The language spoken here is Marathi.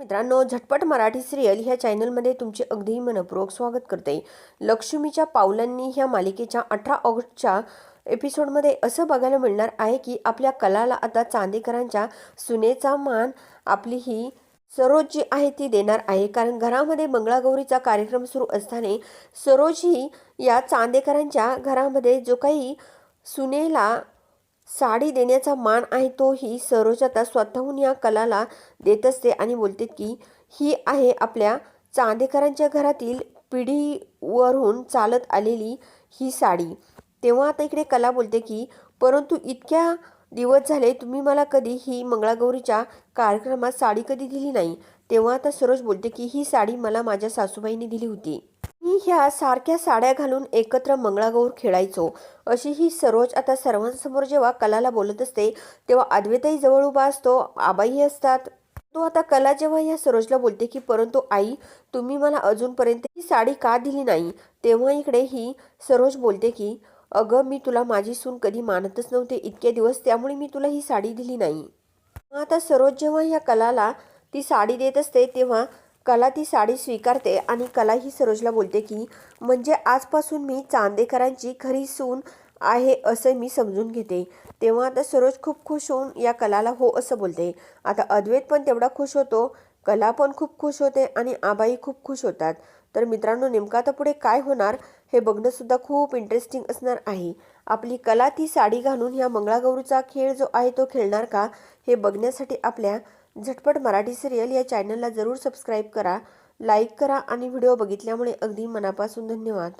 मित्रांनो झटपट मराठी सिरियल ह्या चॅनलमध्ये तुमचे अगदी मनपूर्वक स्वागत करते. लक्ष्मीच्या पावलांनी ह्या मालिकेच्या अठरा ऑगस्टच्या एपिसोडमध्ये असं बघायला मिळणार आहे की आपल्या कलाला आता चांदेकरांच्या सुनेचा मान आपली ही सरोज जी आहे ती देणार आहे. कारण घरामध्ये मंगळागौरीचा कार्यक्रम सुरू असताना सरोज ही या चांदेकरांच्या घरामध्ये जो काही सुनेला साडी देण्याचा मान आहे तो ही सरोज आता स्वतःहून या कलाला देत असते आणि बोलते की ही आहे आपल्या चांदेकरांच्या घरातील पिढीवरून चालत आलेली ही साडी. तेव्हा आता इकडे कला बोलते की परंतु इतक्या दिवस झाले तुम्ही मला कधी ही मंगळागौरीच्या कार्यक्रमात साडी कधी दिली नाही. तेव्हा आता सरोज बोलते की ही साडी मला माझ्या सासूबाईने दिली होती. ह्या सारख्या साड्या घालून एकत्र मंगळागौर खेळायचो. अशी ही सरोज आता सर्वांसमोर जेव्हा कलाला बोलत असते तेव्हा अद्वैतही जवळ उभा असतो आबाही असतात. तो आता कला जेव्हा या सरोजला बोलते की परंतु आई तुम्ही मला अजूनपर्यंत ही साडी का दिली नाही? तेव्हा इकडे ही सरोज बोलते की अगं मी तुला माझी सून कधी मानतच नव्हते. इतके दिवस त्यामुळे मी तुला ही साडी दिली नाही. आता सरोज जेव्हा या कलाला ती साडी देत असते तेव्हा कला ती साडी स्वीकारते आणि कला ही सरोजला बोलते की म्हणजे आजपासून मी चांदेकरांची खरी सून आहे असं मी समजून घेते. तेव्हा आता सरोज खूप खुश होऊन या कलाला हो असं बोलते. आता अद्वैत पण तेवढा खुश होतो कला पण खूप खुश होते आणि आबाई खूप खुश होतात. तर मित्रांनो नेमकं आता पुढे काय होणार हे बघणंसुद्धा खूप इंटरेस्टिंग असणार आहे. आपली कला ती साडी घालून ह्या मंगळागौरीचा खेळ जो आहे तो खेळणार का हे बघण्यासाठी आपल्या झटपट मराठी सिरियल या चॅनलला जरूर सबस्क्राईब करा लाईक करा आणि व्हिडिओ बघितल्यामुळे अगदी मनापासून धन्यवाद.